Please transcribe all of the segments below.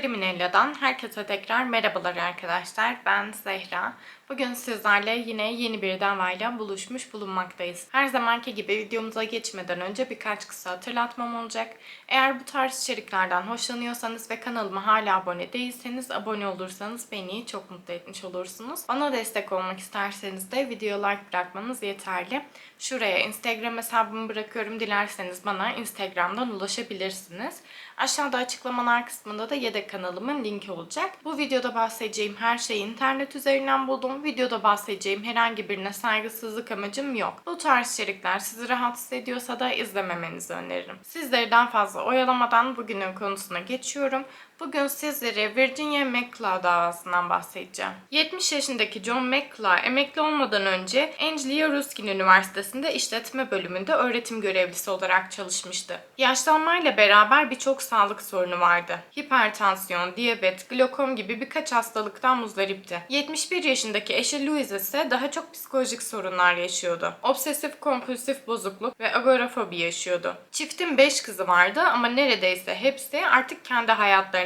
Criminella'dan herkese tekrar merhabalar arkadaşlar. Ben Zehra. Bugün sizlerle yine yeni bir davayla buluşmuş bulunmaktayız. Her zamanki gibi videomuza geçmeden önce birkaç kısa hatırlatmam olacak. Eğer bu tarz içeriklerden hoşlanıyorsanız ve kanalıma hala abone değilseniz abone olursanız beni çok mutlu etmiş olursunuz. Bana destek olmak isterseniz de video like bırakmanız yeterli. Şuraya Instagram hesabımı bırakıyorum. Dilerseniz bana Instagram'dan ulaşabilirsiniz. Aşağıda açıklamalar kısmında da yedek kanalımın linki olacak. Bu videoda bahsedeceğim her şeyi internet üzerinden buldum. Videoda bahsedeceğim herhangi birine saygısızlık amacım yok. Bu tarz içerikler sizi rahatsız ediyorsa da izlememenizi öneririm. Sizleri daha fazla oyalamadan bugünün konusuna geçiyorum. Bugün sizlere Virginia McCloud davasından bahsedeceğim. 70 yaşındaki John McCloud emekli olmadan önce Anglia Ruskin Üniversitesi'nde işletme bölümünde öğretim görevlisi olarak çalışmıştı. Yaşlanmayla beraber birçok sağlık sorunu vardı. Hipertansiyon, diyabet, glokom gibi birkaç hastalıktan muzdaripti. 71 yaşındaki eşi Louise ise daha çok psikolojik sorunlar yaşıyordu. Obsesif kompulsif bozukluk ve agorafobi yaşıyordu. Çiftin 5 kızı vardı ama neredeyse hepsi artık kendi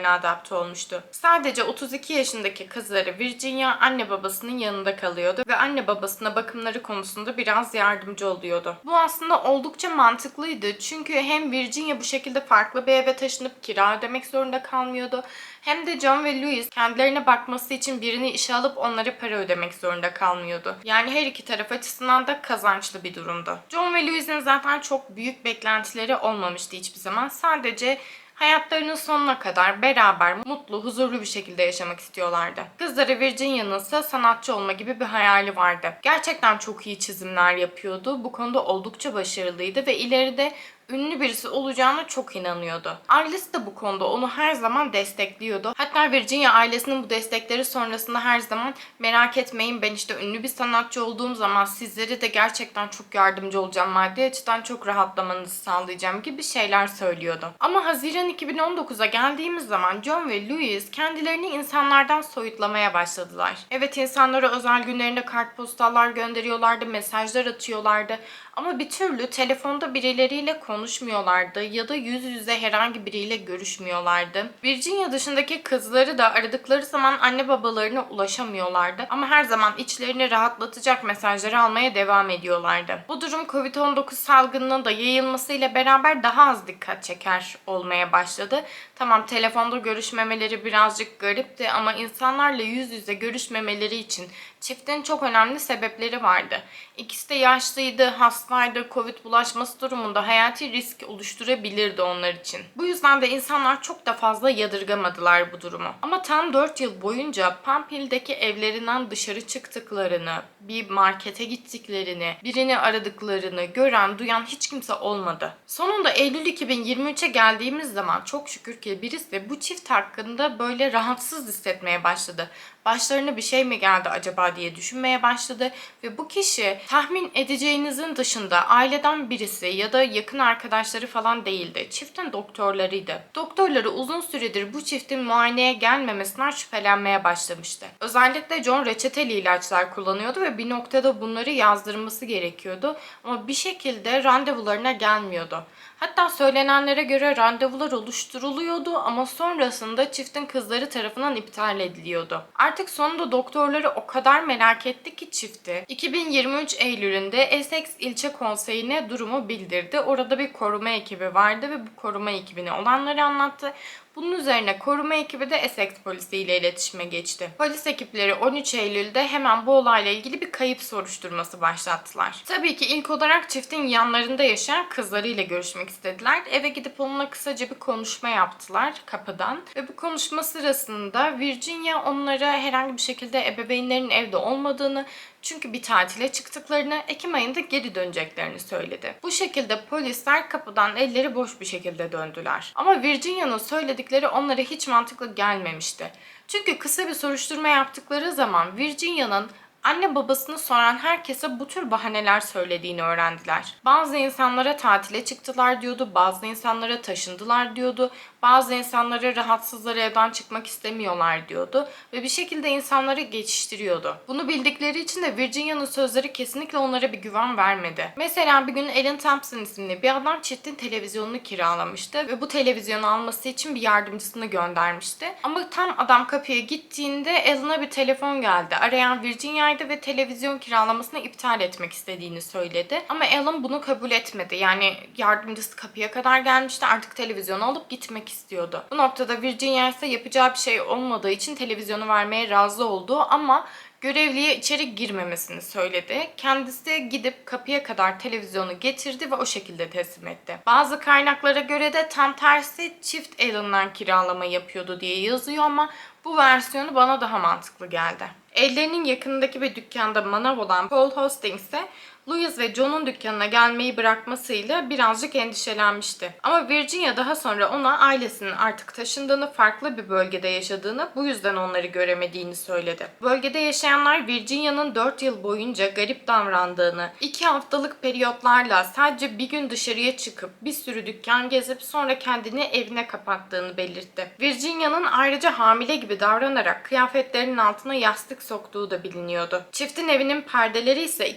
hayatlarına adapte olmuştu. Sadece 32 yaşındaki kızları Virginia anne babasının yanında kalıyordu ve anne babasına bakımları konusunda biraz yardımcı oluyordu. Bu aslında oldukça mantıklıydı çünkü hem Virginia bu şekilde farklı bir eve taşınıp kira ödemek zorunda kalmıyordu hem de John ve Louis kendilerine bakması için birini işe alıp onlara para ödemek zorunda kalmıyordu. Yani her iki taraf açısından da kazançlı bir durumdu. John ve Louis'in zaten çok büyük beklentileri olmamıştı hiçbir zaman. Sadece hayatlarının sonuna kadar beraber, mutlu, huzurlu bir şekilde yaşamak istiyorlardı. Kızları Virginia'nın ise sanatçı olma gibi bir hayali vardı. Gerçekten çok iyi çizimler yapıyordu. Bu konuda oldukça başarılıydı ve ileride ünlü birisi olacağına çok inanıyordu. Ailesi de bu konuda onu her zaman destekliyordu. Hatta Virginia ailesinin bu destekleri sonrasında her zaman merak etmeyin ben işte ünlü bir sanatçı olduğum zaman sizlere de gerçekten çok yardımcı olacağım. Maddi açıdan çok rahatlamanızı sağlayacağım gibi şeyler söylüyordu. Ama Haziran 2019'a geldiğimiz zaman John ve Louis kendilerini insanlardan soyutlamaya başladılar. Evet insanlara özel günlerinde kartpostallar gönderiyorlardı, mesajlar atıyorlardı. Ama bir türlü telefonda birileriyle konuşmuyorlardı ya da yüz yüze herhangi biriyle görüşmüyorlardı. Virginia dışındaki kızları da aradıkları zaman anne babalarına ulaşamıyorlardı. Ama her zaman içlerini rahatlatacak mesajları almaya devam ediyorlardı. Bu durum Covid-19 salgınının da yayılmasıyla beraber daha az dikkat çeker olmaya başladı. Tamam telefonda görüşmemeleri birazcık garipti ama insanlarla yüz yüze görüşmemeleri için çiftin çok önemli sebepleri vardı. İkisi de yaşlıydı, hastaydı, Covid bulaşması durumunda hayati risk oluşturabilirdi onlar için. Bu yüzden de insanlar çok da fazla yadırgamadılar bu durumu. Ama tam 4 yıl boyunca Pampil'deki evlerinden dışarı çıktıklarını, bir markete gittiklerini, birini aradıklarını gören, duyan hiç kimse olmadı. Sonunda Eylül 2023'e geldiğimiz zaman çok şükür ki birisi bu çift hakkında böyle rahatsız hissetmeye başladı başlarına bir şey mi geldi acaba diye düşünmeye başladı ve bu kişi tahmin edeceğinizin dışında aileden birisi ya da yakın arkadaşları falan değildi. Çiftin doktorlarıydı. Doktorları uzun süredir bu çiftin muayeneye gelmemesinden şüphelenmeye başlamıştı. Özellikle John reçeteli ilaçlar kullanıyordu ve bir noktada bunları yazdırması gerekiyordu ama bir şekilde randevularına gelmiyordu. Hatta söylenenlere göre randevular oluşturuluyordu ama sonrasında çiftin kızları tarafından iptal ediliyordu. Artık sonunda doktorları o kadar merak etti ki çifti 2023 Eylül'ünde Essex ilçe konseyine durumu bildirdi. Orada bir koruma ekibi vardı ve bu koruma ekibine olanları anlattı. Bunun üzerine koruma ekibi de Essex polisiyle iletişime geçti. Polis ekipleri 13 Eylül'de hemen bu olayla ilgili bir kayıp soruşturması başlattılar. Tabii ki ilk olarak çiftin yanlarında yaşayan kızlarıyla görüşmek istediler. Eve gidip onunla kısaca bir konuşma yaptılar kapıdan. Ve bu konuşma sırasında Virginia onlara herhangi bir şekilde ebeveynlerin evde olmadığını çünkü bir tatile çıktıklarını, Ekim ayında geri döneceklerini söyledi. Bu şekilde polisler kapıdan elleri boş bir şekilde döndüler. Ama Virginia'nın söyledikleri onlara hiç mantıklı gelmemişti. Çünkü kısa bir soruşturma yaptıkları zaman Virginia'nın anne babasını soran herkese bu tür bahaneler söylediğini öğrendiler. Bazı insanlara tatile çıktılar diyordu, bazı insanlara taşındılar diyordu, bazı insanları rahatsızları evden çıkmak istemiyorlar diyordu ve bir şekilde insanları geçiştiriyordu. Bunu bildikleri için de Virginia'nın sözleri kesinlikle onlara bir güven vermedi. Mesela bir gün Ellen Thompson isimli bir adam çiftin televizyonunu kiralamıştı ve bu televizyonu alması için bir yardımcısını göndermişti. Ama tam adam kapıya gittiğinde Ellen'a bir telefon geldi. Arayan Virginia'ydı ve televizyon kiralamasını iptal etmek istediğini söyledi. Ama Ellen bunu kabul etmedi. Yani yardımcısı kapıya kadar gelmişti. Artık televizyonu alıp gitmek istiyordu. Bu noktada Virginia ise yapacağı bir şey olmadığı için televizyonu vermeye razı oldu ama görevliye içeri girmemesini söyledi. Kendisi gidip kapıya kadar televizyonu getirdi ve o şekilde teslim etti. Bazı kaynaklara göre de tam tersi çift Ellen'dan kiralama yapıyordu diye yazıyor ama bu versiyonu bana daha mantıklı geldi. Ellerinin yakınındaki bir dükkanda manav olan Paul Hastings ise Louis ve John'un dükkanına gelmeyi bırakmasıyla birazcık endişelenmişti. Ama Virginia daha sonra ona ailesinin artık taşındığını, farklı bir bölgede yaşadığını, bu yüzden onları göremediğini söyledi. Bölgede yaşayanlar Virginia'nın 4 yıl boyunca garip davrandığını, 2 haftalık periyotlarla sadece bir gün dışarıya çıkıp bir sürü dükkan gezip sonra kendini evine kapattığını belirtti. Virginia'nın ayrıca hamile gibi davranarak kıyafetlerinin altına yastık soktuğu da biliniyordu. Çiftin evinin perdeleri ise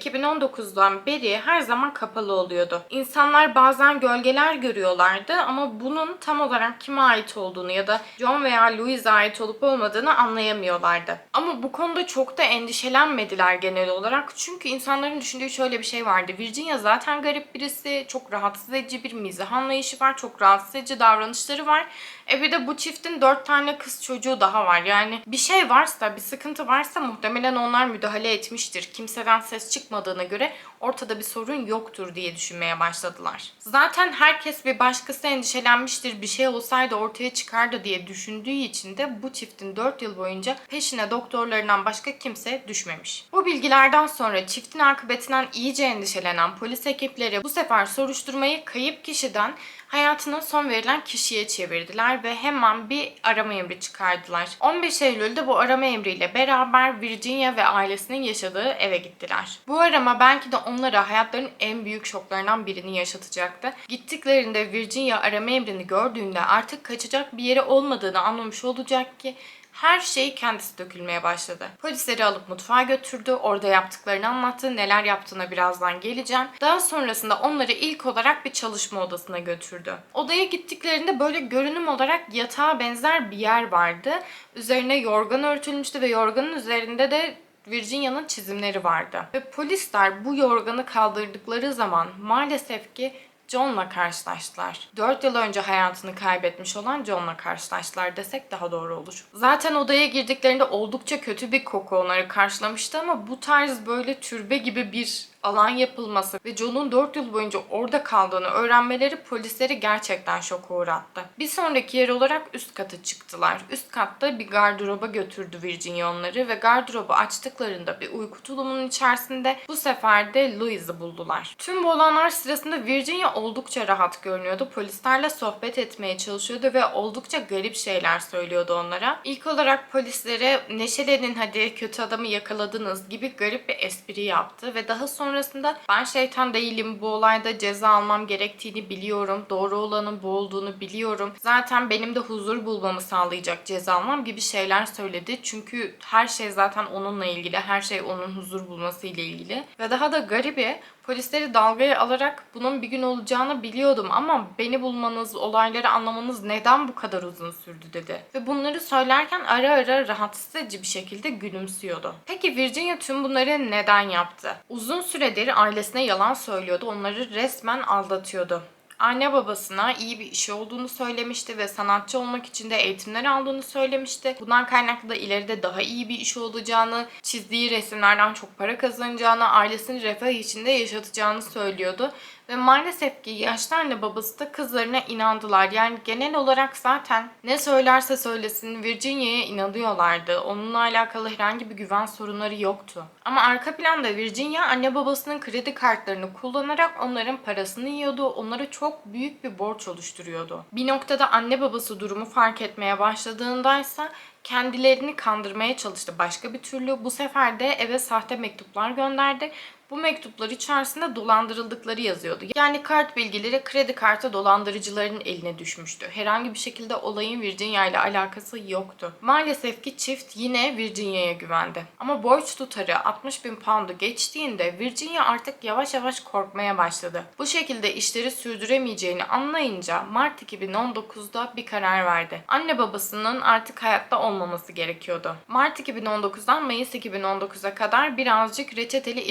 2019'dan beri her zaman kapalı oluyordu. İnsanlar bazen gölgeler görüyorlardı ama bunun tam olarak kime ait olduğunu ya da John veya Louis'e ait olup olmadığını anlayamıyorlardı. Ama bu konuda çok da endişelenmediler genel olarak. Çünkü insanların düşündüğü şöyle bir şey vardı. Virginia zaten garip birisi, çok rahatsız edici bir mizah anlayışı var, çok rahatsız edici davranışları var. E bir de bu çiftin dört tane kız çocuğu daha var. Yani bir şey varsa, bir sıkıntı varsa muhtemelen onlar müdahale etmiştir. Kimseden ses çıkmadığına göre ortada bir sorun yoktur diye düşünmeye başladılar. Zaten herkes bir başkası endişelenmiştir, bir şey olsaydı ortaya çıkardı diye düşündüğü için de bu çiftin 4 yıl boyunca peşine doktorlarından başka kimse düşmemiş. Bu bilgilerden sonra çiftin akıbetinden iyice endişelenen polis ekipleri bu sefer soruşturmayı kayıp kişiden hayatına son verilen kişiye çevirdiler ve hemen bir arama emri çıkardılar. 15 Eylül'de bu arama emriyle beraber Virginia ve ailesinin yaşadığı eve gittiler. Bu arama belki de onlara hayatlarının en büyük şoklarından birini yaşatacaktı. Gittiklerinde Virginia arama emrini gördüğünde artık kaçacak bir yeri olmadığını anlamış olacak ki her şey kendisi dökülmeye başladı. Polisleri alıp mutfağa götürdü. Orada yaptıklarını anlattı. Neler yaptığına birazdan geleceğim. Daha sonrasında onları ilk olarak bir çalışma odasına götürdü. Odaya gittiklerinde böyle görünüm olarak yatağa benzer bir yer vardı. Üzerine yorgan örtülmüştü ve yorganın üzerinde de Virginia'nın çizimleri vardı. Ve polisler bu yorganı kaldırdıkları zaman maalesef ki John'la karşılaştılar. 4 yıl önce hayatını kaybetmiş olan John'la karşılaştılar desek daha doğru olur. Zaten odaya girdiklerinde oldukça kötü bir koku onları karşılamıştı ama bu tarz böyle türbe gibi bir alan yapılması ve John'un 4 yıl boyunca orada kaldığını öğrenmeleri polisleri gerçekten şoka uğrattı. Bir sonraki yer olarak üst katı çıktılar. Üst katta bir gardıroba götürdü Virginia onları ve gardırobu açtıklarında bir uyku tulumunun içerisinde bu sefer de Louise'ı buldular. Tüm bu olanlar sırasında Virginia oldukça rahat görünüyordu. Polislerle sohbet etmeye çalışıyordu ve oldukça garip şeyler söylüyordu onlara. İlk olarak polislere neşelenin hadi kötü adamı yakaladınız gibi garip bir espri yaptı ve daha sonra sonrasında ben şeytan değilim bu olayda ceza almam gerektiğini biliyorum. Doğru olanın bu olduğunu biliyorum. Zaten benim de huzur bulmamı sağlayacak ceza almam gibi şeyler söyledi. Çünkü her şey zaten onunla ilgili. Her şey onun huzur bulması ile ilgili. Ve daha da garibi Polisleri dalgaya alarak bunun bir gün olacağını biliyordum ama beni bulmanız, olayları anlamanız neden bu kadar uzun sürdü dedi. Ve bunları söylerken ara ara rahatsız edici bir şekilde gülümsüyordu. Peki Virginia tüm bunları neden yaptı? Uzun süredir ailesine yalan söylüyordu, onları resmen aldatıyordu anne babasına iyi bir işi olduğunu söylemişti ve sanatçı olmak için de eğitimler aldığını söylemişti. Bundan kaynaklı da ileride daha iyi bir iş olacağını, çizdiği resimlerden çok para kazanacağını, ailesini refah içinde yaşatacağını söylüyordu. Ve maalesef ki yaşlı anne babası da kızlarına inandılar. Yani genel olarak zaten ne söylerse söylesin Virginia'ya inanıyorlardı. Onunla alakalı herhangi bir güven sorunları yoktu. Ama arka planda Virginia anne babasının kredi kartlarını kullanarak onların parasını yiyordu. Onlara çok büyük bir borç oluşturuyordu. Bir noktada anne babası durumu fark etmeye başladığındaysa kendilerini kandırmaya çalıştı başka bir türlü. Bu sefer de eve sahte mektuplar gönderdi. Bu mektuplar içerisinde dolandırıldıkları yazıyordu. Yani kart bilgileri kredi kartı dolandırıcıların eline düşmüştü. Herhangi bir şekilde olayın Virginia ile alakası yoktu. Maalesef ki çift yine Virginia'ya güvendi. Ama borç tutarı 60 bin pound'u geçtiğinde Virginia artık yavaş yavaş korkmaya başladı. Bu şekilde işleri sürdüremeyeceğini anlayınca Mart 2019'da bir karar verdi. Anne babasının artık hayatta olmaması gerekiyordu. Mart 2019'dan Mayıs 2019'a kadar birazcık reçeteli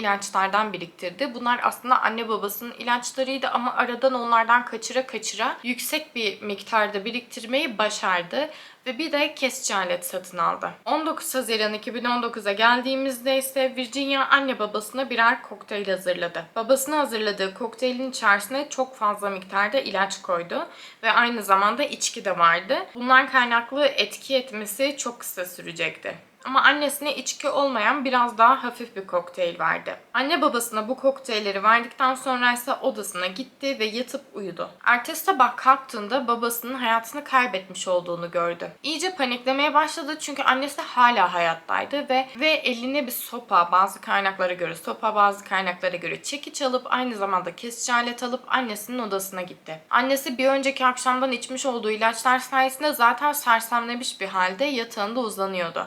ilaçlardan biriktirdi. Bunlar aslında anne babasının ilaçlarıydı ama aradan onlardan kaçıra kaçıra yüksek bir miktarda biriktirmeyi başardı ve bir de kesici alet satın aldı. 19 Haziran 2019'a geldiğimizde ise Virginia anne babasına birer kokteyl hazırladı. Babasına hazırladığı kokteylin içerisine çok fazla miktarda ilaç koydu ve aynı zamanda içki de vardı. Bundan kaynaklı etki etmesi çok kısa sürecekti. Ama annesine içki olmayan biraz daha hafif bir kokteyl verdi. Anne babasına bu kokteylleri verdikten sonra ise odasına gitti ve yatıp uyudu. Ertesi sabah kalktığında babasının hayatını kaybetmiş olduğunu gördü. İyice paniklemeye başladı çünkü annesi hala hayattaydı ve ve eline bir sopa, bazı kaynaklara göre sopa, bazı kaynaklara göre çekiç alıp aynı zamanda kesici alet alıp annesinin odasına gitti. Annesi bir önceki akşamdan içmiş olduğu ilaçlar sayesinde zaten sersemlemiş bir halde yatağında uzanıyordu.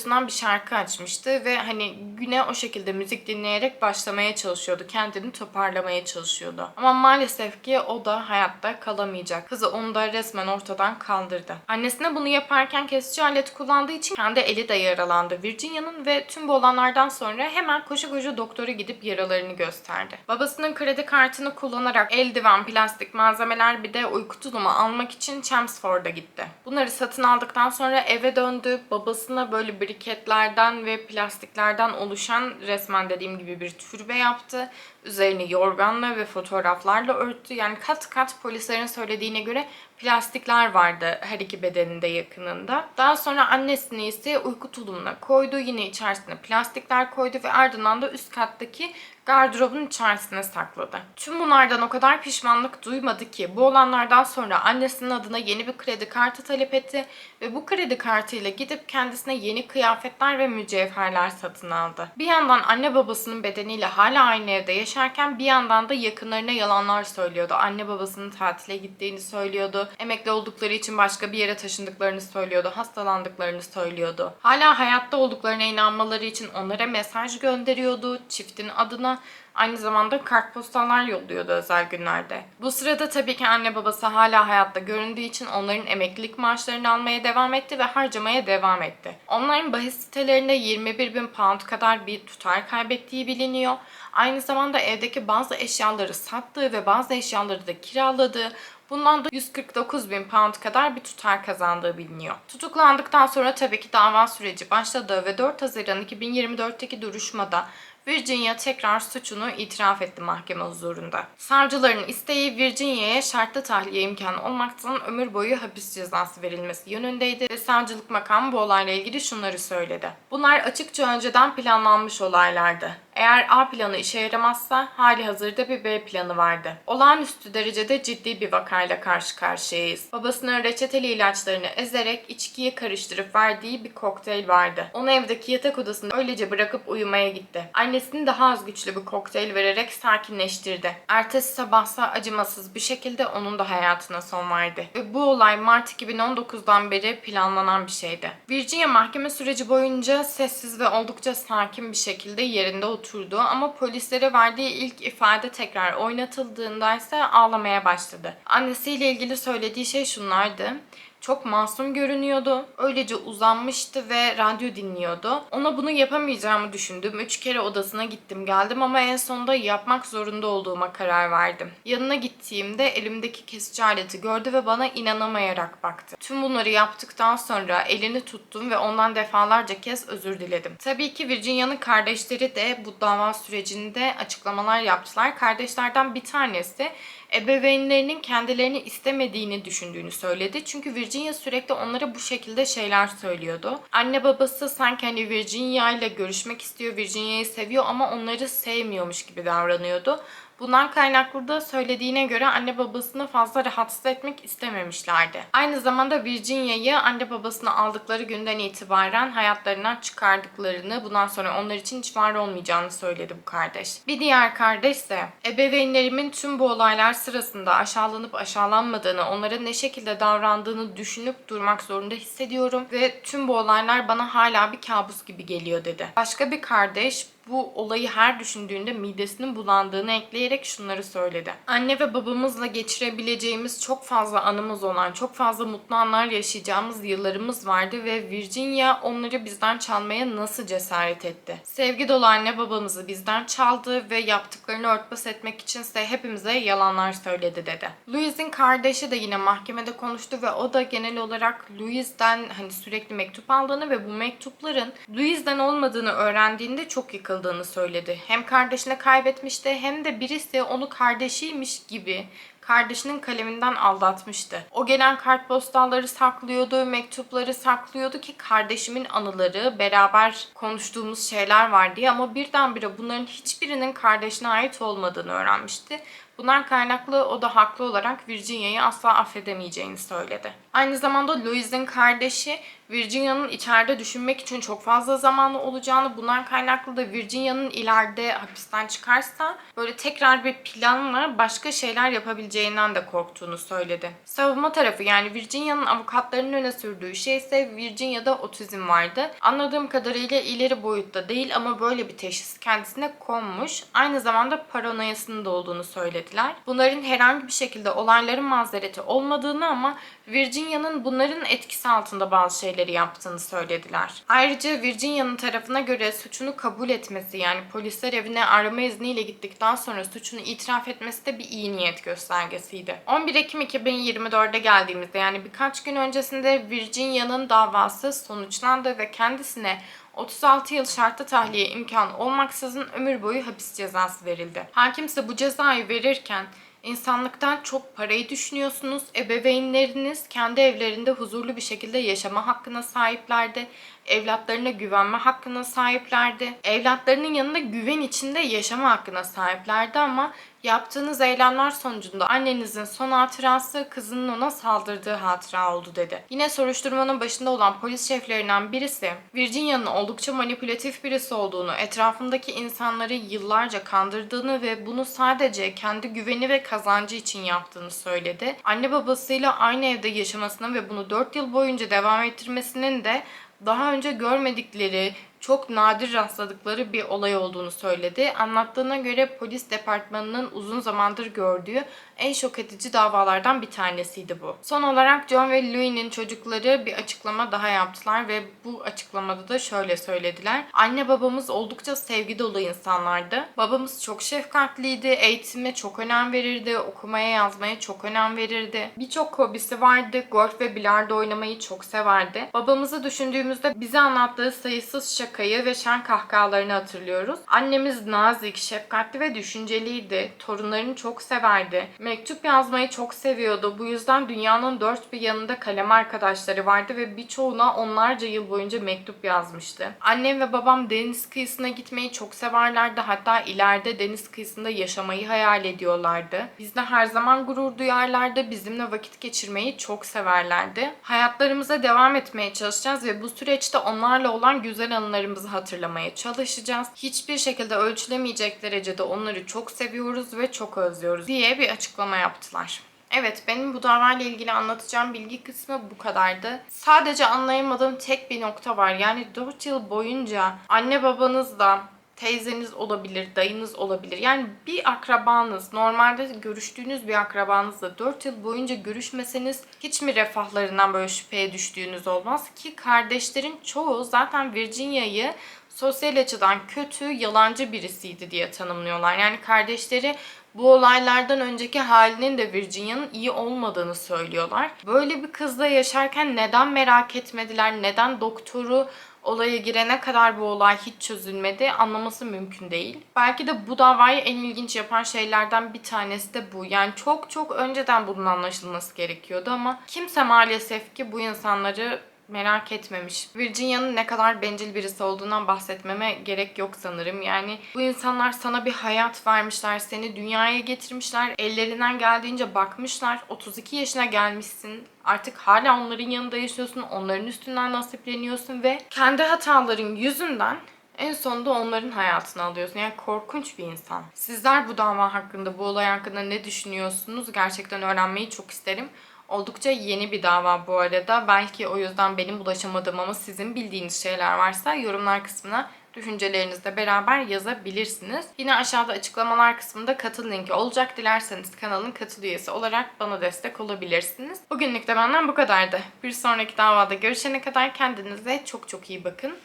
Radyosundan bir şarkı açmıştı ve hani güne o şekilde müzik dinleyerek başlamaya çalışıyordu. Kendini toparlamaya çalışıyordu. Ama maalesef ki o da hayatta kalamayacak. Kızı onu da resmen ortadan kaldırdı. Annesine bunu yaparken kesici alet kullandığı için kendi eli de yaralandı. Virginia'nın ve tüm bu olanlardan sonra hemen koşu koşu doktora gidip yaralarını gösterdi. Babasının kredi kartını kullanarak eldiven, plastik malzemeler bir de uyku tulumu almak için Chelmsford'a gitti. Bunları satın aldıktan sonra eve döndü. Babasına böyle briketlerden ve plastiklerden oluşan resmen dediğim gibi bir türbe yaptı. Üzerini yorganla ve fotoğraflarla örttü. Yani kat kat polislerin söylediğine göre plastikler vardı her iki bedeninde yakınında. Daha sonra annesini ise uyku tulumuna koydu. Yine içerisine plastikler koydu ve ardından da üst kattaki gardırobun içerisine sakladı. Tüm bunlardan o kadar pişmanlık duymadı ki bu olanlardan sonra annesinin adına yeni bir kredi kartı talep etti ve bu kredi kartıyla gidip kendisine yeni kıyafetler ve mücevherler satın aldı. Bir yandan anne babasının bedeniyle hala aynı evde yaşarken bir yandan da yakınlarına yalanlar söylüyordu. Anne babasının tatile gittiğini söylüyordu. Emekli oldukları için başka bir yere taşındıklarını söylüyordu. Hastalandıklarını söylüyordu. Hala hayatta olduklarına inanmaları için onlara mesaj gönderiyordu. Çiftin adına Aynı zamanda kartpostallar yolluyordu özel günlerde. Bu sırada tabii ki anne babası hala hayatta göründüğü için onların emeklilik maaşlarını almaya devam etti ve harcamaya devam etti. Online bahis sitelerinde 21 bin pound kadar bir tutar kaybettiği biliniyor. Aynı zamanda evdeki bazı eşyaları sattığı ve bazı eşyaları da kiraladığı, Bundan da 149 bin pound kadar bir tutar kazandığı biliniyor. Tutuklandıktan sonra tabii ki dava süreci başladı ve 4 Haziran 2024'teki duruşmada Virginia tekrar suçunu itiraf etti mahkeme huzurunda. Savcıların isteği Virginia'ya şartlı tahliye imkanı olmaksızın ömür boyu hapis cezası verilmesi yönündeydi ve savcılık makamı bu olayla ilgili şunları söyledi. Bunlar açıkça önceden planlanmış olaylardı. Eğer A planı işe yaramazsa hali hazırda bir B planı vardı. Olağanüstü derecede ciddi bir vakayla karşı karşıyayız. Babasının reçeteli ilaçlarını ezerek içkiye karıştırıp verdiği bir kokteyl vardı. Onu evdeki yatak odasında öylece bırakıp uyumaya gitti. Annesini daha az güçlü bir kokteyl vererek sakinleştirdi. Ertesi sabahsa acımasız bir şekilde onun da hayatına son verdi. Ve bu olay Mart 2019'dan beri planlanan bir şeydi. Virginia mahkeme süreci boyunca sessiz ve oldukça sakin bir şekilde yerinde oturdu ama polislere verdiği ilk ifade tekrar oynatıldığında ise ağlamaya başladı. Annesiyle ilgili söylediği şey şunlardı. Çok masum görünüyordu. Öylece uzanmıştı ve radyo dinliyordu. Ona bunu yapamayacağımı düşündüm. Üç kere odasına gittim geldim ama en sonunda yapmak zorunda olduğuma karar verdim. Yanına gittiğimde elimdeki kesici aleti gördü ve bana inanamayarak baktı. Tüm bunları yaptıktan sonra elini tuttum ve ondan defalarca kez özür diledim. Tabii ki Virginia'nın kardeşleri de bu dava sürecinde açıklamalar yaptılar. Kardeşlerden bir tanesi ebeveynlerinin kendilerini istemediğini düşündüğünü söyledi. Çünkü Virginia sürekli onlara bu şekilde şeyler söylüyordu. Anne babası sanki hani Virginia ile görüşmek istiyor, Virginia'yı seviyor ama onları sevmiyormuş gibi davranıyordu. Bundan kaynaklı da söylediğine göre anne babasını fazla rahatsız etmek istememişlerdi. Aynı zamanda Virginia'yı anne babasını aldıkları günden itibaren hayatlarından çıkardıklarını, bundan sonra onlar için hiç var olmayacağını söyledi bu kardeş. Bir diğer kardeş ise ebeveynlerimin tüm bu olaylar sırasında aşağılanıp aşağılanmadığını, onlara ne şekilde davrandığını düşünüp durmak zorunda hissediyorum ve tüm bu olaylar bana hala bir kabus gibi geliyor dedi. Başka bir kardeş bu olayı her düşündüğünde midesinin bulandığını ekleyerek şunları söyledi. Anne ve babamızla geçirebileceğimiz çok fazla anımız olan, çok fazla mutlu anlar yaşayacağımız yıllarımız vardı ve Virginia onları bizden çalmaya nasıl cesaret etti? Sevgi dolu anne babamızı bizden çaldı ve yaptıklarını örtbas etmek içinse hepimize yalanlar söyledi dedi. Louise'in kardeşi de yine mahkemede konuştu ve o da genel olarak Louise'den hani sürekli mektup aldığını ve bu mektupların Louise'den olmadığını öğrendiğinde çok yıkıldığını söyledi. Hem kardeşini kaybetmişti hem de birisi onu kardeşiymiş gibi kardeşinin kaleminden aldatmıştı. O gelen kartpostalları saklıyordu, mektupları saklıyordu ki kardeşimin anıları, beraber konuştuğumuz şeyler var diye ama birdenbire bunların hiçbirinin kardeşine ait olmadığını öğrenmişti. Bundan kaynaklı o da haklı olarak Virginia'yı asla affedemeyeceğini söyledi. Aynı zamanda Louise'in kardeşi Virginia'nın içeride düşünmek için çok fazla zamanı olacağını, bundan kaynaklı da Virginia'nın ileride hapisten çıkarsa böyle tekrar bir planla başka şeyler yapabileceğinden de korktuğunu söyledi. Savunma tarafı yani Virginia'nın avukatlarının öne sürdüğü şey ise Virginia'da otizm vardı. Anladığım kadarıyla ileri boyutta değil ama böyle bir teşhis kendisine konmuş. Aynı zamanda paranoyasının da olduğunu söylediler. Bunların herhangi bir şekilde olayların mazereti olmadığını ama Virginia'nın bunların etkisi altında bazı şeyleri yaptığını söylediler. Ayrıca Virginia'nın tarafına göre suçunu kabul etmesi yani polisler evine arama izniyle gittikten sonra suçunu itiraf etmesi de bir iyi niyet göstergesiydi. 11 Ekim 2024'de geldiğimizde yani birkaç gün öncesinde Virginia'nın davası sonuçlandı ve kendisine 36 yıl şartlı tahliye imkanı olmaksızın ömür boyu hapis cezası verildi. Hakim bu cezayı verirken İnsanlıktan çok parayı düşünüyorsunuz. Ebeveynleriniz kendi evlerinde huzurlu bir şekilde yaşama hakkına sahiplerdi. Evlatlarına güvenme hakkına sahiplerdi. Evlatlarının yanında güven içinde yaşama hakkına sahiplerdi ama yaptığınız eylemler sonucunda annenizin son hatırası kızının ona saldırdığı hatıra oldu dedi. Yine soruşturmanın başında olan polis şeflerinden birisi Virginia'nın oldukça manipülatif birisi olduğunu, etrafındaki insanları yıllarca kandırdığını ve bunu sadece kendi güveni ve kazancı için yaptığını söyledi. Anne babasıyla aynı evde yaşamasını ve bunu 4 yıl boyunca devam ettirmesinin de daha önce görmedikleri, çok nadir rastladıkları bir olay olduğunu söyledi. Anlattığına göre polis departmanının uzun zamandır gördüğü en şok edici davalardan bir tanesiydi bu. Son olarak John ve Louis'nin çocukları bir açıklama daha yaptılar ve bu açıklamada da şöyle söylediler. Anne babamız oldukça sevgi dolu insanlardı. Babamız çok şefkatliydi, eğitime çok önem verirdi, okumaya yazmaya çok önem verirdi. Birçok hobisi vardı, golf ve bilardo oynamayı çok severdi. Babamızı düşündüğümüzde bize anlattığı sayısız şakayı ve şen kahkahalarını hatırlıyoruz. Annemiz nazik, şefkatli ve düşünceliydi. Torunlarını çok severdi. Mektup yazmayı çok seviyordu. Bu yüzden dünyanın dört bir yanında kalem arkadaşları vardı ve birçoğuna onlarca yıl boyunca mektup yazmıştı. Annem ve babam deniz kıyısına gitmeyi çok severlerdi. Hatta ileride deniz kıyısında yaşamayı hayal ediyorlardı. Bizde her zaman gurur duyarlardı. Bizimle vakit geçirmeyi çok severlerdi. Hayatlarımıza devam etmeye çalışacağız ve bu süreçte onlarla olan güzel anılarımızı hatırlamaya çalışacağız. Hiçbir şekilde ölçülemeyecek derecede onları çok seviyoruz ve çok özlüyoruz diye bir açıklama yaptılar. Evet benim bu davayla ilgili anlatacağım bilgi kısmı bu kadardı. Sadece anlayamadığım tek bir nokta var. Yani 4 yıl boyunca anne babanızla teyzeniz olabilir, dayınız olabilir. Yani bir akrabanız, normalde görüştüğünüz bir akrabanızla 4 yıl boyunca görüşmeseniz hiç mi refahlarından böyle şüpheye düştüğünüz olmaz ki kardeşlerin çoğu zaten Virginia'yı sosyal açıdan kötü, yalancı birisiydi diye tanımlıyorlar. Yani kardeşleri bu olaylardan önceki halinin de Virginia'nın iyi olmadığını söylüyorlar. Böyle bir kızla yaşarken neden merak etmediler, neden doktoru olaya girene kadar bu olay hiç çözülmedi anlaması mümkün değil. Belki de bu davayı en ilginç yapan şeylerden bir tanesi de bu. Yani çok çok önceden bunun anlaşılması gerekiyordu ama kimse maalesef ki bu insanları merak etmemiş. Virginia'nın ne kadar bencil birisi olduğundan bahsetmeme gerek yok sanırım. Yani bu insanlar sana bir hayat vermişler, seni dünyaya getirmişler, ellerinden geldiğince bakmışlar. 32 yaşına gelmişsin. Artık hala onların yanında yaşıyorsun, onların üstünden nasipleniyorsun ve kendi hataların yüzünden en sonunda onların hayatını alıyorsun. Yani korkunç bir insan. Sizler bu dava hakkında, bu olay hakkında ne düşünüyorsunuz? Gerçekten öğrenmeyi çok isterim. Oldukça yeni bir dava bu arada. Belki o yüzden benim ulaşamadığım ama sizin bildiğiniz şeyler varsa yorumlar kısmına düşüncelerinizle beraber yazabilirsiniz. Yine aşağıda açıklamalar kısmında katıl linki olacak. Dilerseniz kanalın katıl üyesi olarak bana destek olabilirsiniz. Bugünlük de benden bu kadardı. Bir sonraki davada görüşene kadar kendinize çok çok iyi bakın.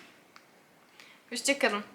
Hoşçakalın.